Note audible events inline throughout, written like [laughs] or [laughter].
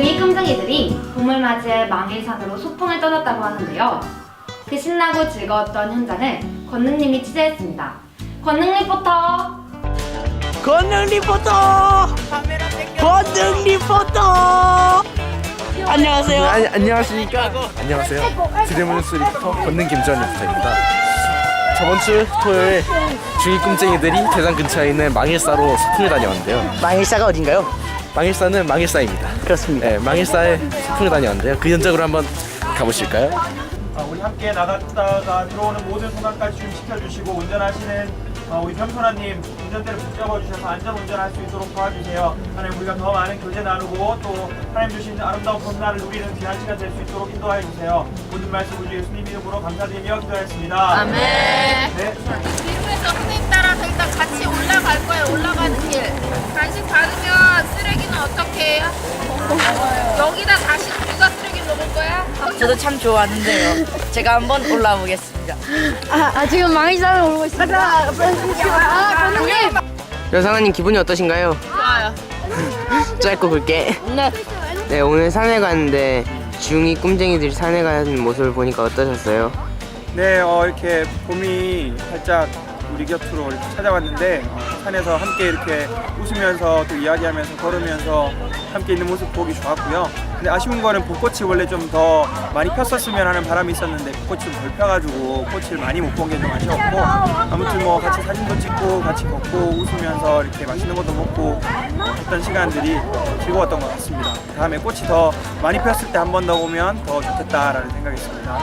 중2 끔쟁이들이 봄을 맞이해 망일산으로 소풍을 떠났다고 하는데요. 그 신나고 즐거웠던 현장을 권능님이 취재했습니다. 권능 리포터! 권능 리포터! 권능 리포터! 안녕하세요. 아니, 안녕하십니까? 안녕하세요. 드림뉴스 리포터 권능 김지원 리포터입니다. 저번 주 토요일 중2 꿈쟁이들이 대장 근처에 있는 망일사로 소풍을 다녀왔는데요. 망일사가 어딘가요? 망일사는 망일사입니다. 그렇습니다. 네, 망일사에 소풍을 다녀왔는데요. 그 현장으로 한번 가보실까요? 어, 우리 함께 나갔다가 들어오는 모든 소감까지 좀 지켜주시고 운전하시는 어, 우리 겸손아님 운전대를 붙잡아 주셔서 안전 운전할 수 있도록 도와주세요. 하나님 우리가 더 많은 교제 나누고 또 하나님 주신 아름다운 봄날을 누리는 귀한 시간 될 수 있도록 인도하여 주세요. 모든 말씀 우리 예수님 이름으로 감사드리며 기도하였습니다. 아멘. 네. 미국에서 선생님 따라서 일단 같이 올라갈 거예요. 올라가 거야? 저도 참 좋아하는데요. 제가 한번 올라보겠습니다. 여상아님 기분이 어떠신가요? 좋아요. [laughs] 짧고 굵게. 네. 네 오늘 산에 갔는데 중2 꿈쟁이들이 산에 가는 모습을 보니까 어떠셨어요? 네, 어, 이렇게 봄이 살짝 우리 곁으로 이렇게 찾아왔는데 어, 산에서 함께 이렇게 웃으면서 또 이야기하면서 걸으면서 함께 있는 모습 보기 좋았고요. 근데 아쉬운 거는 벚꽃이 원래 좀 더 많이 폈었으면 하는 바람이 있었는데 벚꽃이 좀 덜 펴가지고 꽃을 많이 못 본 게 좀 아쉬웠고 아무튼 뭐 같이 사진도 찍고 같이 걷고 웃으면서 이렇게 맛있는 것도 먹고 어, 했던 시간들이 즐거웠던 것 같습니다. 다음에 꽃이 더 많이 폈을 때 한 번 더 오면 더 좋겠다라는 생각이 있습니다.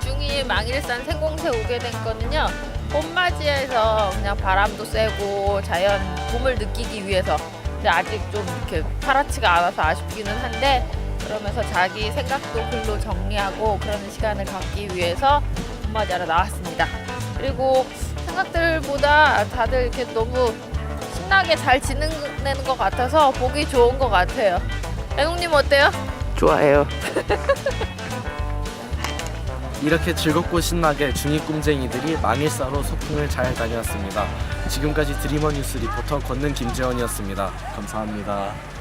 중2 망일 산 생공세 오게 된 거는요. 봄맞이해서 그냥 바람도 쐬고 자연 봄을 느끼기 위해서. 근데 아직 좀 이렇게 파랗지가 않아서 아쉽기는 한데 그러면서 자기 생각도 글로 정리하고 그러는 시간을 갖기 위해서 봄맞이하러 나왔습니다. 그리고 생각들보다 다들 이렇게 너무 신나게 잘 지내는 것 같아서 보기 좋은 것 같아요. 애농님 어때요? 좋아해요. [laughs] 이렇게 즐겁고 신나게 중2 꿈쟁이들이 망일사로 소풍을 잘 다녀왔습니다. 지금까지 드리머 뉴스 리포터 권능 김재원이었습니다. 감사합니다.